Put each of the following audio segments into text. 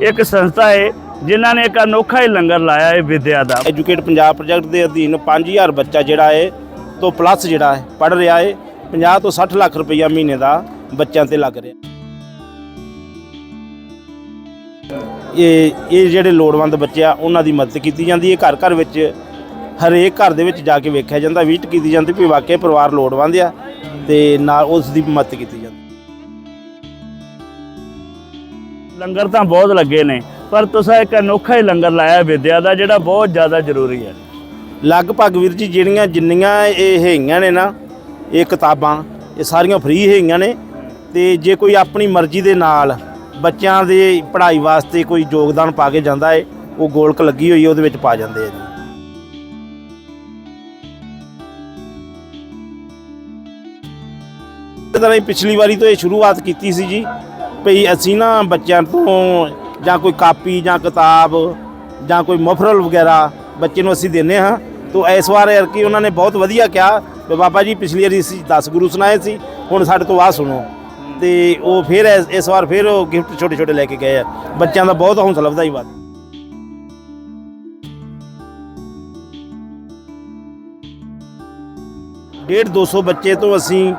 ਇੱਕ ਸੰਸਥਾ ਹੈ ਜਿਨ੍ਹਾਂ ਨੇ ਇੱਕ ਅਨੋਖਾ ਹੀ ਲੰਗਰ ਲਾਇਆ ਹੈ ਵਿਦਿਆ ਦਾ। ਐਜੂਕੇਟ ਪੰਜਾਬ ਪ੍ਰੋਜੈਕਟ ਦੇ ਅਧੀਨ 5000 ਬੱਚਾ ਜਿਹੜਾ ਹੈ ਤੋਂ ਪਲੱਸ ਜਿਹੜਾ ਹੈ ਪੜ ਰਿਹਾ ਹੈ 50 ਤੋਂ 60 ਲੱਖ ਰੁਪਈਆ ਮਹੀਨੇ ਦਾ ਬੱਚਿਆਂ ਤੇ ਲੱਗ ਰਿਹਾ। ਇਹ ਇਹ ਜਿਹੜੇ ਲੋੜਵੰਦ ਬੱਚੇ ਆ, ਉਹਨਾਂ ਦੀ ਮਦਦ ਕੀਤੀ ਜਾਂਦੀ ਹੈ ਘਰ ਘਰ ਵਿੱਚ, ਹਰੇਕ ਘਰ ਦੇ ਵਿੱਚ ਜਾ ਕੇ ਵੇਖਿਆ ਜਾਂਦਾ ਵਿਜ਼ਿਟ ਕੀਤੀ ਜਾਂਦੀ, ਵੀ ਵਾਕਿਆ ਪਰਿਵਾਰ ਲੋੜਵੰਦ ਆ, ਤੇ ਨਾਲ ਉਸ ਦੀ ਮਦਦ ਕੀਤੀ ਲੰਗਰ ਤਾਂ ਬਹੁਤ ਲੱਗੇ ਨੇ, ਪਰ ਤੁਸੀਂ ਇੱਕ ਅਨੋਖਾ ਹੀ ਲੰਗਰ ਲਾਇਆ ਵਿਦਿਆ ਦਾ, ਜਿਹੜਾ ਬਹੁਤ ਜ਼ਿਆਦਾ ਜ਼ਰੂਰੀ ਹੈ। ਲਗਭਗ ਵੀਰ ਜੀ, ਜਿਹੜੀਆਂ ਜਿੰਨੀਆਂ ਇਹ ਹੈਗੀਆਂ ਨੇ ਨਾ, ਇਹ ਕਿਤਾਬਾਂ, ਇਹ ਸਾਰੀਆਂ ਫ੍ਰੀ ਹੈਗੀਆਂ ਨੇ। ਤੇ ਜੇ ਕੋਈ ਆਪਣੀ ਮਰਜ਼ੀ ਦੇ ਨਾਲ ਬੱਚਿਆਂ ਦੇ ਪੜ੍ਹਾਈ ਵਾਸਤੇ ਕੋਈ ਯੋਗਦਾਨ ਪਾ ਕੇ ਜਾਂਦਾ ਹੈ ਉਹ ਗੋਲਕ ਲੱਗੀ ਹੋਈ ਉਹਦੇ ਵਿੱਚ ਪਾ ਜਾਂਦੇ ਆ ਜੀ। ਤਰ੍ਹਾਂ ਹੀ ਪਿਛਲੀ ਵਾਰੀ ਤੋਂ ਇਹ ਸ਼ੁਰੂਆਤ ਕੀਤੀ ਸੀ ਜੀ। ਭਈ ਅਸੀਂ ਨਾ ਬੱਚਿਆਂ ਤੋਂ ਜਾਂ ਕੋਈ ਕਾਪੀ ਜਾਂ ਕਿਤਾਬ ਜਾਂ ਕੋਈ ਮਫਰਲ ਵਗੈਰਾ ਬੱਚੇ ਨੂੰ ਅਸੀਂ ਦਿੰਨੇ ਹਾਂ। ਤੋਂ ਇਸ ਵਾਰ ਯਾਰ ਕਿ ਉਹਨਾਂ ਨੇ ਬਹੁਤ ਵਧੀਆ ਕਿਹਾ ਵੀ ਬਾਬਾ ਜੀ ਪਿਛਲੀ ਵਾਰੀ ਅਸੀਂ 10 ਗੁਰੂ ਸੁਣਾਏ ਸੀ, ਹੁਣ ਸਾਡੇ ਤੋਂ ਆਹ ਸੁਣੋ। ਤੇ ਉਹ ਫਿਰ ਇਸ- ਇਸ ਵਾਰ ਫਿਰ ਉਹ ਗਿਫਟ ਛੋਟੇ ਛੋਟੇ ਲੈ ਕੇ ਗਏ ਆ। ਬੱਚਿਆਂ ਦਾ ਬਹੁਤ ਹੌਸਲਾ ਵਧਾਈ ਬਾਤ ਡੇਢ 200 ਬੱਚੇ ਤੋਂ ਅਸੀਂ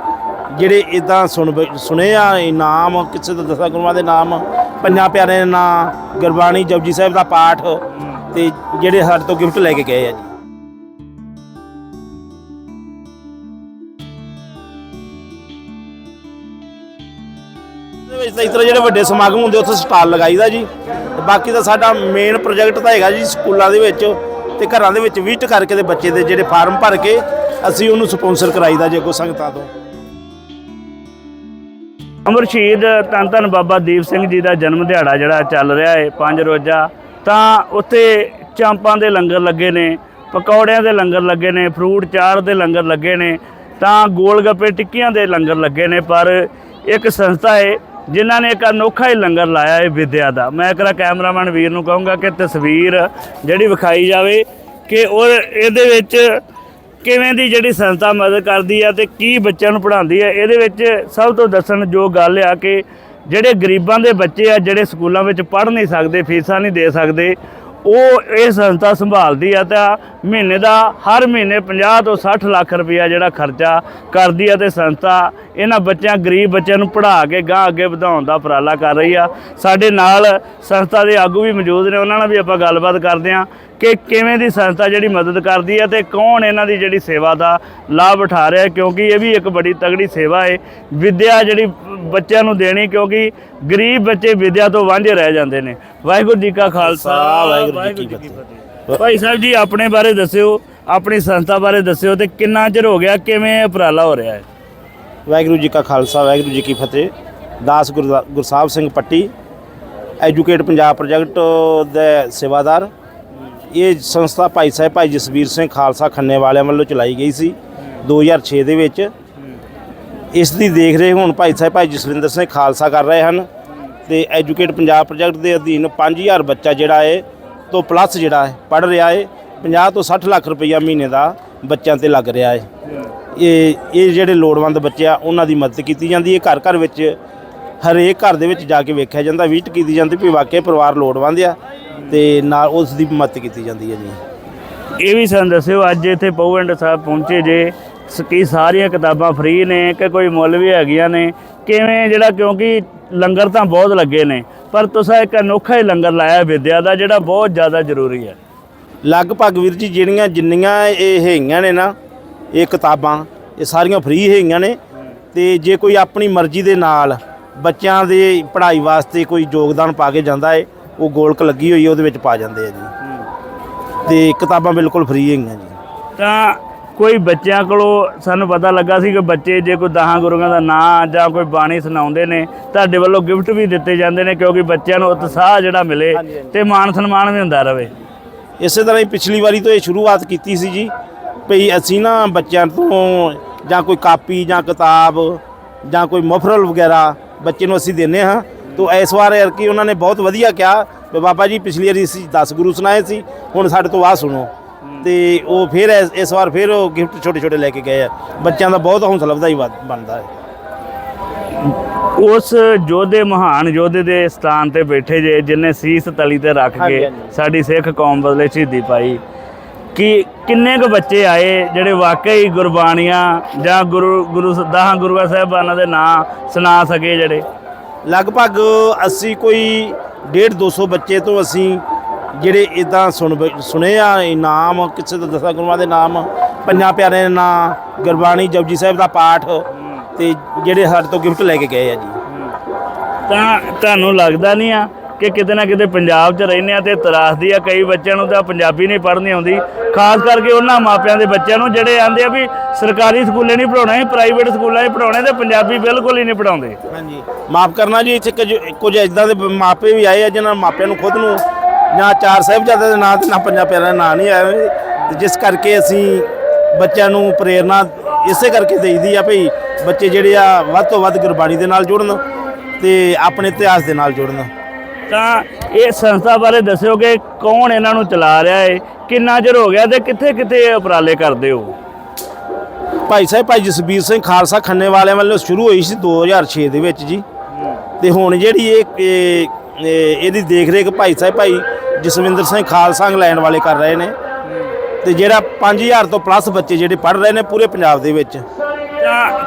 ਜਿਹੜੇ ਇਦਾਂ ਸੁਣ ਸੁਣੇ ਆ ਇਨਾਮ ਕਿਸੇ ਦਾ ਦਸਾਂ ਗੁਰੂਆਂ ਦੇ ਨਾਮ, ਪੰਜਾਂ ਪਿਆਰਿਆਂ ਦੇ ਨਾਮ ਗੁਰਬਾਣੀ ਜਪਜੀ ਸਾਹਿਬ ਦਾ ਪਾਠ ਤੇ ਜਿਹੜੇ ਸਾਡੇ ਤੋਂ ਗਿਫਟ ਲੈ ਕੇ ਗਏ ਆ ਜੀ। ਇਸ ਤਰ੍ਹਾਂ ਜਿਹੜੇ ਵੱਡੇ ਸਮਾਗਮ ਹੁੰਦੇ, ਉੱਥੇ ਸਟਾਲ ਲਗਾਈਦਾ ਜੀ। ਬਾਕੀ ਤਾਂ ਸਾਡਾ ਮੇਨ ਪ੍ਰੋਜੈਕਟ ਤਾਂ ਹੈਗਾ ਜੀ, ਸਕੂਲਾਂ ਦੇ ਵਿੱਚ ਤੇ ਘਰਾਂ ਦੇ ਵਿੱਚ ਵਿਜ਼ਿਟ ਕਰਕੇ ਤੇ ਬੱਚੇ ਦੇ ਜਿਹੜੇ ਫਾਰਮ ਭਰ ਕੇ ਅਸੀਂ ਉਹਨੂੰ ਸਪਾਂਸਰ ਕਰਾਈਦਾ ਜੇ ਕੋਈ ਸੰਗਤਾਂ ਤੋਂ। ਅਮਰ ਸ਼ਹੀਦ ਧੰਨ ਧੰਨ ਬਾਬਾ ਦੀਪ ਸਿੰਘ ਜੀ ਦਾ ਜਨਮ ਦਿਹਾੜਾ ਜਿਹੜਾ ਚੱਲ ਰਿਹਾ ਹੈ, ਪੰਜ ਰੋਜ਼ਾ, ਤਾਂ ਉੱਥੇ ਚਾਂਪਾਂ ਦੇ ਲੰਗਰ ਲੱਗੇ ਨੇ, ਪਕੌੜਿਆਂ ਦੇ ਲੰਗਰ ਲੱਗੇ ਨੇ, ਫਰੂਟ ਚਾਰ ਦੇ ਲੰਗਰ ਲੱਗੇ ਨੇ, ਤਾਂ ਗੋਲ ਗੱਪੇ ਟਿੱਕੀਆਂ ਦੇ ਲੰਗਰ ਲੱਗੇ ਨੇ, ਪਰ ਇੱਕ ਸੰਸਥਾ ਹੈ ਜਿਨ੍ਹਾਂ ਨੇ ਇੱਕ ਅਨੋਖਾ ਹੀ ਲੰਗਰ ਲਾਇਆ ਹੈ ਵਿਦਿਆ ਦਾ। ਮੈਂ ਇੱਕ ਕੈਮਰਾਮੈਨ ਵੀਰ ਨੂੰ ਕਹੂੰਗਾ ਕਿ ਤਸਵੀਰ ਜਿਹੜੀ ਵਿਖਾਈ ਜਾਵੇ ਕਿ ਉਹ ਇਹਦੇ ਵਿੱਚ ਕਿਵੇਂ ਦੀ ਜਿਹੜੀ ਸੰਸਥਾ ਮਦਦ ਕਰਦੀ ਆ ਤੇ ਕੀ ਬੱਚਿਆਂ ਨੂੰ ਪੜ੍ਹਾਉਂਦੀ ਆ, ਇਹਦੇ ਵਿੱਚ ਸਭ ਤੋਂ ਦੱਸਣ ਜੋ ਗੱਲ ਆ ਕਿ ਜਿਹੜੇ ਗਰੀਬਾਂ ਦੇ ਬੱਚੇ ਆ, ਜਿਹੜੇ ਸਕੂਲਾਂ ਵਿੱਚ ਪੜ੍ਹ ਨਹੀਂ ਸਕਦੇ, ਫੀਸਾਂ ਨਹੀਂ ਦੇ ਸਕਦੇ, ਉਹ ਇਹ ਸੰਸਥਾ ਸੰਭਾਲਦੀ ਆ ਤਾਂ ਮਹੀਨੇ ਦਾ ਹਰ ਮਹੀਨੇ 50 ਤੋਂ 60 ਲੱਖ ਰੁਪਇਆ ਜਿਹੜਾ ਖਰਚਾ ਕਰਦੀ ਆ ਤੇ ਸੰਸਥਾ ਇਹਨਾਂ ਬੱਚਿਆਂ, ਗਰੀਬ ਬੱਚਿਆਂ ਨੂੰ ਪੜ੍ਹਾ ਕੇ ਗਾਂ ਅੱਗੇ ਵਧਾਉਣ ਦਾ ਉਪਰਾਲਾ ਕਰ ਰਹੀ ਆ। ਸਾਡੇ ਨਾਲ ਸੰਸਥਾ ਦੇ ਆਗੂ ਵੀ ਮੌਜੂਦ ਨੇ, ਉਹਨਾਂ ਨਾਲ ਵੀ ਆਪਾਂ ਗੱਲਬਾਤ ਕਰਦੇ ਆ। ਕਿ ਕਿਵੇਂ ਦੀ ਸੰਸਥਾ ਜਿਹੜੀ ਮਦਦ ਕਰਦੀ ਹੈ ਤੇ ਕੌਣ ਇਹਨਾਂ ਦੀ ਜਿਹੜੀ ਸੇਵਾ ਦਾ ਲਾਭ ਉਠਾ ਰਿਹਾ ਕਿਉਂਕਿ ਇਹ ਵੀ ਇੱਕ ਬੜੀ ਤਗੜੀ ਸੇਵਾ ਹੈ ਵਿਦਿਆ ਜਿਹੜੀ ਬੱਚਿਆਂ ਨੂੰ ਦੇਣੀ ਕਿਉਂਕਿ ਗਰੀਬ ਬੱਚੇ ਵਿਦਿਆ ਤੋਂ ਵਾਂਝੇ ਰਹਿ ਜਾਂਦੇ ਨੇ। ਵਾਹਿਗੁਰੂ ਜੀ ਕਾ ਖਾਲਸਾ ਵਾਹਿਗੁਰੂ ਜੀ ਕੀ ਫਤਿਹ। ਭਾਈ ਸਾਹਿਬ ਜੀ ਆਪਣੇ ਬਾਰੇ ਦੱਸਿਓ ਆਪਣੀ ਸੰਸਥਾ ਬਾਰੇ ਦੱਸਿਓ ਤੇ ਕਿੰਨਾ ਚਿਰ ਹੋ ਗਿਆ ਕਿਵੇਂ ਉਪਰਾਲਾ ਹੋ ਰਿਹਾ ਹੈ? ਵਾਹਿਗੁਰੂ ਜੀ ਕਾ ਖਾਲਸਾ ਵਾਹਿਗੁਰੂ ਜੀ ਕੀ ਫਤਿਹ। ਦਾਸ ਗੁਰਸਾਹਿਬ ਸਿੰਘ ਪੱਟੀ ਐਜੂਕੇਟ ਪੰਜਾਬ ਪ੍ਰੋਜੈਕਟ ਦੇ ਸੇਵਾਦਾਰ। ਇਹ ਸੰਸਥਾ ਭਾਈ ਸਾਹਿਬ, ਭਾਈ ਜਸਵੀਰ ਸਿੰਘ ਖਾਲਸਾ ਖੰਨੇ ਵਾਲਿਆਂ ਵੱਲੋਂ ਚਲਾਈ ਗਈ ਸੀ 2006 ਦੇ ਵਿੱਚ। ਇਸ ਦੀ ਦੇਖ ਰੇਖ ਹੁਣ ਭਾਈ ਸਾਹਿਬ, ਭਾਈ ਜਸਵਿੰਦਰ ਸਿੰਘ ਖਾਲਸਾ ਕਰ ਰਹੇ ਹਨ ਤੇ ਐਜੂਕੇਟ ਪੰਜਾਬ ਪ੍ਰੋਜੈਕਟ ਦੇ ਅਧੀਨ 5000 ਬੱਚਾ ਜਿਹੜਾ ਹੈ ਤੋਂ ਪਲੱਸ ਜਿਹੜਾ ਹੈ ਪੜ ਰਿਹਾ ਹੈ 50 ਤੋਂ 60 ਲੱਖ ਰੁਪਈਆ ਮਹੀਨੇ ਦਾ ਬੱਚਿਆਂ ਤੇ ਲੱਗ ਰਿਹਾ ਹੈ ਇਹ ਇਹ ਜਿਹੜੇ ਲੋੜਵੰਦ ਬੱਚੇ ਆ, ਉਹਨਾਂ ਦੀ ਮਦਦ ਕੀਤੀ ਜਾਂਦੀ ਹੈ ਘਰ ਘਰ ਵਿੱਚ, ਹਰੇਕ ਘਰ ਦੇ ਵਿੱਚ ਜਾ ਕੇ ਵੇਖਿਆ ਜਾਂਦਾ ਵਿਜ਼ਿਟ ਕੀਤੀ ਜਾਂਦੀ, ਵੀ ਵਾਕਿਆ ਪਰਿਵਾਰ ਲੋੜਵੰਦ ਆ। ਤੇ ਨਾਲ ਉਸ ਦੀ ਮਦਦ ਕੀਤੀ ਜਾਂਦੀ ਹੈ ਜੀ। ਇਹ ਵੀ ਸਾਨੂੰ ਦੱਸਿਓ ਅੱਜ ਇੱਥੇ ਪਉਵੰਡ ਸਾਹਿਬ ਪਹੁੰਚੇ ਜੇ ਕੀ ਸਾਰੀਆਂ ਕਿਤਾਬਾਂ ਫ੍ਰੀ ਨੇ ਕਿ ਕੋਈ ਮੁੱਲ ਵੀ ਹੈਗੀਆਂ ਨੇ? ਕਿਵੇਂ ਜਿਹੜਾ ਕਿਉਂਕਿ ਲੰਗਰ ਤਾਂ ਬਹੁਤ ਲੱਗੇ ਨੇ ਪਰ ਤੁਸੀਂ ਇੱਕ ਅਨੋਖਾ ਹੀ ਲੰਗਰ ਲਾਇਆ ਵਿਦਿਆ ਦਾ ਜਿਹੜਾ ਬਹੁਤ ਜ਼ਿਆਦਾ ਜ਼ਰੂਰੀ ਹੈ। ਲਗਭਗ ਵੀਰ ਜੀ ਜਿਹੜੀਆਂ ਜਿੰਨੀਆਂ ਇਹ ਹੈਗੀਆਂ ਨੇ ਨਾ ਇਹ ਕਿਤਾਬਾਂ ਇਹ ਸਾਰੀਆਂ ਫ੍ਰੀ ਹੈਗੀਆਂ ਨੇ। ਤੇ ਜੇ ਕੋਈ ਆਪਣੀ ਮਰਜ਼ੀ ਦੇ ਨਾਲ ਬੱਚਿਆਂ ਦੇ ਪੜ੍ਹਾਈ ਵਾਸਤੇ ਕੋਈ ਯੋਗਦਾਨ ਪਾ ਕੇ ਜਾਂਦਾ ਹੈ ਉਹ ਗੋਲਕ ਲੱਗੀ ਹੋਈ ਹੈ, ਉਹਦੇ ਵਿੱਚ ਪਾ ਜਾਂਦੇ ਆ ਜੀ। ਤੇ ਕਿਤਾਬਾਂ ਬਿਲਕੁਲ ਫ੍ਰੀ ਹੈਗੀਆਂ ਜੀ। ਤਾਂ ਕੋਈ ਬੱਚਿਆਂ ਕੋਲੋਂ ਸਾਨੂੰ ਪਤਾ ਲੱਗਾ ਸੀ ਕਿ ਬੱਚੇ ਜੇ ਕੋਈ ਦਹਾਂ ਗੁਰੂਆਂ ਦਾ ਨਾਂ ਜਾਂ ਕੋਈ ਬਾਣੀ ਸੁਣਾਉਂਦੇ ਨੇ ਤੁਹਾਡੇ ਵੱਲੋਂ ਗਿਫਟ ਵੀ ਦਿੱਤੇ ਜਾਂਦੇ ਨੇ ਕਿਉਂਕਿ ਬੱਚਿਆਂ ਨੂੰ ਉਤਸ਼ਾਹ ਜਿਹੜਾ ਮਿਲੇ ਤੇ ਮਾਣ ਸਨਮਾਨ ਵੀ ਹੁੰਦਾ ਰਵੇ। ਇਸੇ ਤਰ੍ਹਾਂ ਹੀ ਪਿਛਲੀ ਵਾਰੀ ਤੋਂ ਇਹ ਸ਼ੁਰੂਆਤ ਕੀਤੀ ਸੀ ਜੀ ਭਈ ਅਸੀਂ ਨਾ ਬੱਚਿਆਂ ਤੋਂ ਜਾਂ ਕੋਈ ਕਾਪੀ ਜਾਂ ਕਿਤਾਬ ਜਾਂ ਕੋਈ ਮਫਰਲ ਵਗੈਰਾ ਬੱਚੇ ਨੂੰ ਅਸੀਂ ਦਿੰਨੇ ਹਾਂ ਤੋਂ ਇਸ ਵਾਰ ਕਿ ਉਹਨਾਂ ਨੇ ਬਹੁਤ ਵਧੀਆ ਕਿਹਾ ਵੀ ਬਾਬਾ ਜੀ ਪਿਛਲੀ ਵਾਰੀ ਅਸੀਂ 10 ਗੁਰੂ ਸੁਣਾਏ ਸੀ ਹੁਣ ਸਾਡੇ ਤੋਂ ਆਹ ਸੁਣੋ। ਤੇ ਉਹ ਫਿਰ ਇਸ- ਇਸ ਵਾਰ ਫਿਰ ਉਹ ਗਿਫਟ ਛੋਟੇ ਛੋਟੇ ਲੈ ਕੇ ਗਏ ਆ। ਬੱਚਿਆਂ ਦਾ ਬਹੁਤ ਹੌਸਲਾ ਵਧਾਈ ਵੱਧ- ਬਣਦਾ ਹੈ। ਉਸ ਯੋਧੇ ਮਹਾਨ ਯੋਧੇ ਦੇ ਸਥਾਨ ਤੇ ਬੈਠੇ ਜੇ ਜਿਨੇ ਸੀਸ ਤਲੀ ਤੇ ਰੱਖ ਹਾਂਜੀ, ਕੇ ਹਾਂਜੀ। ਸਾਡੀ ਸਿੱਖ ਕੌਮ ਬਦਲੇ ਸ਼ਹੀਦੀ ਪਾਈ। ਕਿ ਕਿੰਨੇ ਕੁ ਬੱਚੇ ਆਏ ਜਿਹੜੇ ਵਾਕਈ ਗੁਰਬਾਣੀਆਂ ਜਾਂ ਗੁਰੂ ਗੁਰੂ ਦਸਾਂ ਗੁਰੂਆਂ ਸਾਹਿਬਾਨਾਂ ਦੇ ਨਾਂ ਸੁਣਾ ਸਕੇ ਜਿਹੜੇ? ਲਗਭਗ ਅਸੀਂ ਕੋਈ 1.5 200 ਬੱਚੇ ਤੋਂ ਅਸੀਂ ਜਿਹੜੇ ਇਦਾਂ ਸੁਣ ਬ- ਸੁਣੇ ਆ ਇਨਾਮ ਕਿਸੇ ਦਾ ਦਸਾਂ ਗੁਰੂਆਂ ਦੇ ਨਾਮ ਪੰਜਾਂ ਪਿਆਰਿਆਂ ਦੇ ਨਾਮ ਗੁਰਬਾਣੀ ਜਪਜੀ ਸਾਹਿਬ ਦਾ ਪਾਠ ਤੇ ਜਿਹੜੇ ਸਾਡੇ ਤੋਂ ਗਿਫਟ ਲੈ ਕੇ ਗਏ ਆ ਜੀ। ਤਾਂ ਤੁਹਾਨੂੰ ਲੱਗਦਾ ਨਹੀਂ ਆ ਕਿ ਕਿਤੇ ਨਾ ਕਿਤੇ ਪੰਜਾਬ 'ਚ ਰਹਿੰਦੇ ਆ ਤੇ ਤਰਾਸਦੀ ਆ, ਕਈ ਬੱਚਿਆਂ ਨੂੰ ਤਾਂ ਪੰਜਾਬੀ ਨਹੀਂ ਪੜ੍ਹਨੀ ਆਉਂਦੀ। ਖਾਸ ਕਰਕੇ ਉਹਨਾਂ ਮਾਪਿਆਂ ਦੇ ਬੱਚਿਆਂ ਨੂੰ ਜਿਹੜੇ ਆਂਦੇ ਆ ਵੀ ਸਰਕਾਰੀ ਸਕੂਲੇ ਨਹੀਂ ਪੜਾਉਣੇ ਪ੍ਰਾਈਵੇਟ ਸਕੂਲਾਂ 'ਚ ਪੜਾਉਣੇ ਤੇ ਪੰਜਾਬੀ ਬਿਲਕੁਲ ਹੀ ਨਹੀਂ ਪੜਾਉਂਦੇ ਹਾਂਜੀ। ਮਾਫ ਕਰਨਾ ਜੀ, ਇੱਥੇ ਕੁਝ ਕੁਝ ਇਦਾਂ ਦੇ ਮਾਪੇ ਵੀ ਆਏ ਆ ਜਿਨ੍ਹਾਂ ਮਾਪਿਆਂ ਨੂੰ ਖੁਦ ਨੂੰ ਨਾ ਚਾਰ ਸਾਹਿਬਜ਼ਾਦੇ ਦੇ ਨਾਂ ਤੇ ਨਾ ਪੰਜਾਂ ਪਿਆਰਿਆਂ ਦੇ ਨਾਂ ਨਹੀਂ ਆਏ ਜਿਸ ਕਰਕੇ ਅਸੀਂ ਬੱਚਿਆਂ ਨੂੰ ਪ੍ਰੇਰਣਾ ਇਸੇ ਕਰਕੇ ਦੇਈਦੀ ਆ ਭਈ ਬੱਚੇ ਜਿਹੜੇ ਆ ਵੱਧ ਤੋਂ ਵੱਧ ਗੁਰਬਾਣੀ ਦੇ ਨਾਲ ਜੁੜਨ ਤੇ ਆਪਣੇ ਇਤਿਹਾਸ ਦੇ ਨਾਲ ਜੁੜਨ। ਤਾਂ ਇਹ ਸੰਸਥਾ ਬਾਰੇ ਦੱਸਿਓ ਕਿ ਕੌਣ ਇਹਨਾਂ ਨੂੰ ਚਲਾ ਰਿਹਾ ਹੈ ਕਿੰਨਾ ਚਿਰ ਹੋ ਗਿਆ ਤੇ ਕਿੱਥੇ ਕਿੱਥੇ ਇਹ ਉਪਰਾਲੇ ਕਰਦੇ ਹੋ? ਭਾਈ ਸਾਹਿਬ ਭਾਈ ਜਸਬੀਰ ਸਿੰਘ ਖਾਲਸਾ ਖੰਨੇ ਵਾਲਿਆਂ ਵੱਲੋਂ ਸ਼ੁਰੂ ਹੋਈ ਸੀ 2006 ਦੇ ਵਿੱਚ ਜੀ। ਤੇ ਹੁਣ ਜਿਹੜੀ ਇਹ ਇਹ- ਇਹ- ਇਹਦੀ ਦੇਖ ਰੇਖ ਭਾਈ ਸਾਹਿਬ ਭਾਈ ਜਸਵਿੰਦਰ ਸਿੰਘ ਖਾਲਸਾ ਇੰਗਲੈਂਡ ਵਾਲੇ ਕਰ ਰਹੇ ਨੇ। ਤੇ ਜਿਹੜਾ 5000 ਤੋਂ ਪਲੱਸ ਬੱਚੇ ਜਿਹੜੇ ਪੜ੍ਹ ਰਹੇ ਨੇ ਪੂਰੇ ਪੰਜਾਬ ਦੇ ਵਿੱਚ।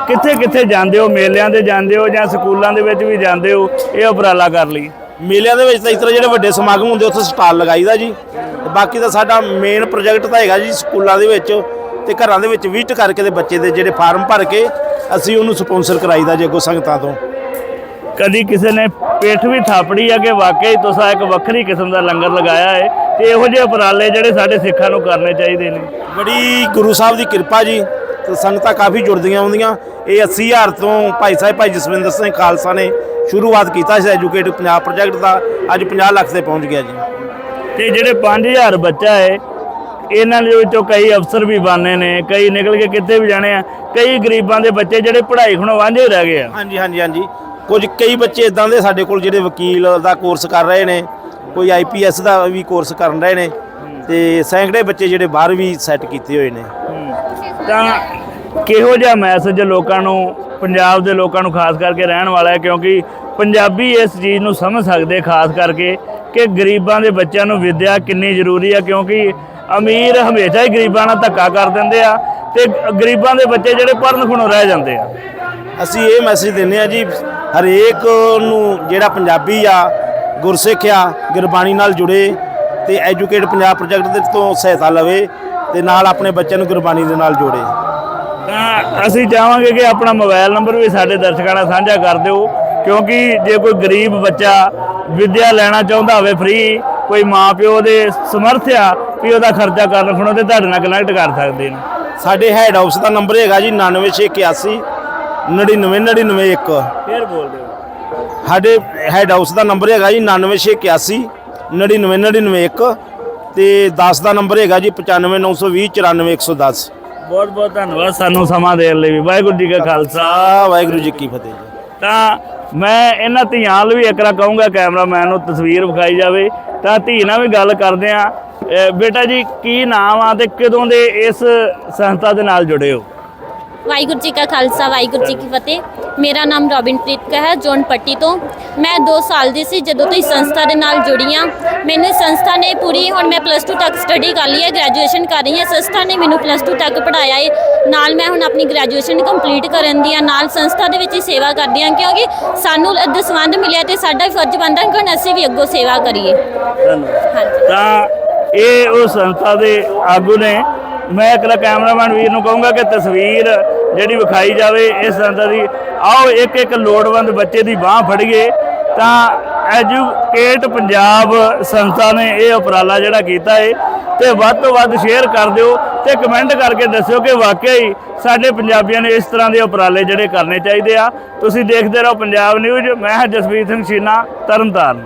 ਕਿੱਥੇ ਕਿੱਥੇ ਜਾਂਦੇ ਹੋ ਮੇਲਿਆਂ ਤੇ ਜਾਂਦੇ ਹੋ ਜਾਂ ਸਕੂਲਾਂ ਦੇ ਵਿੱਚ ਵੀ ਜਾਂਦੇ ਹੋ ਇਹ ਉਪਰਾਲਾ ਕਰ ਲਈ ਮੇਲਿਆਂ ਦੇ ਵਿੱਚ ਤਾਂ ਇਸ ਤਰ੍ਹਾਂ ਜਿਹੜੇ ਵੱਡੇ ਸਮਾਗਮ ਹੁੰਦੇ ਉੱਥੇ ਸਟਾਲ ਲਗਾਈਦਾ ਜੀ। ਤੇ ਬਾਕੀ ਤਾਂ ਸਾਡਾ ਮੇਨ ਪ੍ਰੋਜੈਕਟ ਤਾਂ ਹੈਗਾ ਜੀ ਸਕੂਲਾਂ ਦੇ ਵਿੱਚ ਤੇ ਘਰਾਂ ਦੇ ਵਿੱਚ ਵਿਜ਼ਿਟ ਕਰਕੇ ਤੇ ਬੱਚੇ ਦੇ ਜਿਹੜੇ ਫਾਰਮ ਭਰ ਕੇ ਅਸੀਂ ਉਹਨੂੰ ਸਪਾਂਸਰ ਕਰਾਈਦਾ ਜੀ ਅੱਗੋਂ ਸੰਗਤਾਂ ਤੋਂ। ਕਦੀ ਕਿਸੇ ਨੇ ਪੇਠ ਵੀ ਥਾਪੜੀ ਆ ਕਿ ਵਾਕਈ ਤੁਸੀਂ ਇੱਕ ਵੱਖਰੀ ਕਿਸਮ ਦਾ ਲੰਗਰ ਲਗਾਇਆ ਹੈ ਤੇ ਇਹੋ ਜਿਹੇ ਉਪਰਾਲੇ ਜਿਹੜੇ ਸਾਡੇ ਸਿੱਖਾਂ ਨੂੰ ਕਰਨੇ ਚਾਹੀਦੇ ਨੇ। ਬੜੀ ਗੁਰੂ ਸਾਹਿਬ ਦੀ ਕਿਰਪਾ ਜੀ। ਤੇ ਸੰਗਤਾਂ ਕਾਫੀ ਜੁੜਦੀਆਂ ਹੁੰਦੀਆਂ। ਇਹ 80000 ਤੋਂ ਭਾਈ ਸਾਹਿਬ ਭਾਈ ਜਸਵਿੰਦਰ ਸਿੰਘ ਖਾਲਸਾ ਨੇ ਸ਼ੁਰੂਆਤ ਕੀਤਾ ਸੀ ਐਜੂਕੇਟ ਪੰਜਾਬ ਪ੍ਰੋਜੈਕਟ ਦਾ। ਅੱਜ 50 ਲੱਖ ਤੇ ਪਹੁੰਚ ਗਿਆ ਜੀ। ਤੇ ਜਿਹੜੇ 5000 ਬੱਚਾ ਹੈ ਇਹਨਾਂ ਦੇ ਵਿੱਚੋਂ ਕਈ ਅਫਸਰ ਵੀ ਬਾਨੇ ਨੇ ਕਈ ਨਿਕਲ ਕੇ ਕਿੱਥੇ ਵੀ ਜਾਣੇ ਆ। ਕਈ ਗਰੀਬਾਂ ਦੇ ਬੱਚੇ ਜਿਹੜੇ ਪੜ੍ਹਾਈ ਖਣੋਂ ਵਾਂਝੇ ਰਹਿ ਗਏ ਆ। ਹਾਂਜੀ ਹਾਂਜੀ ਹਾਂਜੀ। ਕੁਝ ਕਈ ਬੱਚੇ ਇਦਾਂ ਦੇ ਸਾਡੇ ਕੋਲ ਜਿਹੜੇ ਵਕੀਲ ਦਾ ਕੋਰਸ ਕਰ ਰਹੇ ਨੇ ਕੋਈ ਆਈਪੀਐਸ ਦਾ ਵੀ ਕੋਰਸ ਕਰਨ ਰਹੇ ਨੇ। ਤੇ ਸੈਂਕੜੇ ਬੱਚੇ ਜਿਹੜੇ ਬਾਹਰ ਵੀ ਸੈੱਟ ਕੀਤੇ ਹੋਏ ਨੇ। ਤਾਂ ਕਿਹੋ ਜਿਹਾ ਮੈਸੇਜ ਲੋਕਾਂ ਨੂੰ, ਪੰਜਾਬ ਦੇ ਲੋਕਾਂ ਨੂੰ ਖਾਸ ਕਰਕੇ ਰਹਿਣ ਵਾਲਾ ਹੈ, ਕਿਉਂਕਿ ਪੰਜਾਬੀ ਇਸ ਚੀਜ਼ ਨੂੰ ਸਮਝ ਸਕਦੇ ਖਾਸ ਕਰਕੇ ਕਿ ਗਰੀਬਾਂ ਦੇ ਬੱਚਿਆਂ ਨੂੰ ਵਿਦਿਆ ਕਿੰਨੀ ਜ਼ਰੂਰੀ ਹੈ ਕਿਉਂਕਿ ਅਮੀਰ ਹਮੇਸ਼ਾ ਹੀ ਗਰੀਬਾਂ ਨਾਲ ਧੱਕਾ ਕਰ ਦਿੰਦੇ ਆ ਤੇ ਗਰੀਬਾਂ ਦੇ ਬੱਚੇ ਜਿਹੜੇ ਪੜ੍ਹਨ ਖਣੋਂ ਰਹਿ ਜਾਂਦੇ ਆ। ਅਸੀਂ ਇਹ ਮੈਸੇਜ ਦਿੰਦੇ ਆ ਜੀ, ਹਰੇਕ ਨੂੰ ਜਿਹੜਾ ਪੰਜਾਬੀ ਆ, ਗੁਰਸਿੱਖ ਆ, ਗੁਰਬਾਣੀ ਨਾਲ ਜੁੜੇ ਤੇ ਐਜੂਕੇਟ ਪੰਜਾਬ ਪ੍ਰੋਜੈਕਟ ਦੇ ਤੋਂ ਸਹਾਇਤਾ ਲਵੇ। ਤੇ ਨਾਲ ਆਪਣੇ ਬੱਚਿਆਂ ਨੂੰ ਗੁਰਬਾਣੀ ਦੇ ਨਾਲ ਜੋੜੇ। ਤਾਂ ਅਸੀਂ ਚਾਹਾਂਗੇ ਕਿ ਆਪਣਾ ਮੋਬਾਈਲ ਨੰਬਰ ਵੀ ਸਾਡੇ ਦਰਸ਼ਕਾਂ ਨਾਲ ਸਾਂਝਾ ਕਰ ਦਿਓ ਕਿਉਂਕਿ ਜੇ ਕੋਈ ਗਰੀਬ ਬੱਚਾ ਵਿੱਦਿਆ ਲੈਣਾ ਚਾਹੁੰਦਾ ਹੋਵੇ ਫ੍ਰੀ ਕੋਈ ਮਾਪਿਓ ਦੇ ਸਮਰਥ ਆ ਵੀ ਉਹਦਾ ਖਰਚਾ ਕਰਨ ਖਣੋ ਤੇ ਤੁਹਾਡੇ ਨਾਲ ਕਨੈਕਟ ਕਰ ਸਕਦੇ ਨੇ। ਸਾਡੇ ਹੈਡ ਹਾਊਸ ਦਾ ਨੰਬਰ ਹੈਗਾ ਜੀ 99681 99991 ਫੇਰ ਬੋਲ ਦਿਓ। ਸਾਡੇ ਹੈਡ ਹਾਊਸ ਦਾ ਨੰਬਰ ਹੈਗਾ ਜੀ 99681 99991 ਤੇ 10 ਦਾ ਨੰਬਰ ਹੈਗਾ ਜੀ 95920 94110 ਬਹੁਤ ਬਹੁਤ ਧੰਨਵਾਦ ਸਾਨੂੰ ਸਮਾਂ ਦੇਣ ਲਈ ਵੀ। ਵਾਹਿਗੁਰੂ ਜੀ ਕਾ ਖਾਲਸਾ। ਵਾਹਿਗੁਰੂ ਜੀ ਕੀ ਫਤਿਹ ਜੀ। ਤਾਂ ਮੈਂ ਇਹਨਾਂ ਧੀਆਂ ਵੱਲ ਵੀ ਇੱਕ ਵਾਰ ਕਹੂੰਗਾ ਕੈਮਰਾਮੈਨ ਨੂੰ ਤਸਵੀਰ ਵਿਖਾਈ ਜਾਵੇ। ਤਾਂ ਧੀ ਨਾਲ ਵੀ ਗੱਲ ਕਰਦੇ ਆ ਬੇਟਾ ਜੀ ਕੀ ਨਾਮ ਆ ਤੇ ਕਦੋਂ ਦੇ ਇਸ ਸੰਸਥਾ ਦੇ ਨਾਲ ਜੁੜੇ ਹੋ? ਵਾਹਿਗੁਰੂ ਜੀ ਕਾ ਖਾਲਸਾ ਵਾਹਿਗੁਰੂ ਜੀ ਕੀ ਫਤਿਹ। ਮੇਰਾ ਨਾਮ ਰੋਬਿਨਪ੍ਰੀਤ ਕਾ ਹੈ ਜੋਨ ਪੱਟੀ ਤੋਂ। ਮੈਂ 2 ਸਾਲ ਦੀ ਸੀ ਜਦੋਂ ਤੋਂ ਇਸ ਸੰਸਥਾ ਦੇ ਨਾਲ ਜੁੜੀ ਹਾਂ ਮੈਨੂੰ ਸੰਸਥਾ ਨੇ ਪੂਰੀ ਹੁਣ ਮੈਂ ਪਲੱਸ 2 ਤੱਕ ਸਟੱਡੀ ਕਰ ਲਈ ਹੈ ਗ੍ਰੈਜੂਏਸ਼ਨ ਕਰ ਰਹੀ ਹਾਂ। ਸੰਸਥਾ ਨੇ ਮੈਨੂੰ ਪਲੱਸ 2 ਤੱਕ ਪੜਾਇਆ ਹੈ ਨਾਲ ਮੈਂ ਹੁਣ ਆਪਣੀ ਗ੍ਰੈਜੂਏਸ਼ਨ ਕੰਪਲੀਟ ਕਰਨ ਦੀ ਹਾਂ ਨਾਲ ਸੰਸਥਾ ਦੇ ਵਿੱਚ ਹੀ ਸੇਵਾ ਕਰਦੀ ਹਾਂ ਕਿਉਂਕਿ ਸਾਨੂੰ ਦਸਵੰਧ ਮਿਲਿਆ ਤੇ ਸਾਡਾ ਫਰਜ਼ ਬਣਦਾ ਕਿ ਹੁਣ ਅਸੀਂ ਵੀ ਅੱਗੋਂ ਸੇਵਾ ਕਰੀਏ। ਤਾਂ ਇਹ ਉਹ ਸੰਸਥਾ ਦੇ ਆਗੂ ਨੇ। ਮੈਂ ਇੱਕ ਕੈਮਰਾਮੈਨ ਵੀਰ ਨੂੰ ਕਹੂੰਗਾ ਕਿ ਤਸਵੀਰ ਜਿਹੜੀ ਵਿਖਾਈ ਜਾਵੇ, ਇਸ ਸੰਸਥਾ ਦੀ ਆਓ ਇੱਕ ਇੱਕ ਲੋੜਵੰਦ ਬੱਚੇ ਦੀ ਬਾਹ ਫੜੀਏ, ਤਾਂ ਐਜੂਕੇਟ ਪੰਜਾਬ ਸੰਸਥਾ ਨੇ ਇਹ ਉਪਰਾਲਾ ਜਿਹੜਾ ਕੀਤਾ ਹੈ ਤੇ ਵੱਧ ਤੋਂ ਵੱਧ ਸ਼ੇਅਰ ਕਰ ਦਿਓ ਤੇ ਕਮੈਂਟ ਕਰਕੇ ਦੱਸਿਓ ਕਿ ਵਾਕਈ ਸਾਡੇ ਪੰਜਾਬੀਆਂ ਨੇ ਇਸ ਤਰ੍ਹਾਂ ਦੇ ਉਪਰਾਲੇ ਜਿਹੜੇ ਕਰਨੇ ਚਾਹੀਦੇ ਆ। ਤੁਸੀਂ ਦੇਖਦੇ ਰਹੋ ਪੰਜਾਬ ਨਿਊਜ਼, ਮੈਂ ਹਾਂ ਜਸਵੀਰ ਸਿੰਘ ਸ਼ੀਨਾ, ਤਰਨਤਾਰਨ।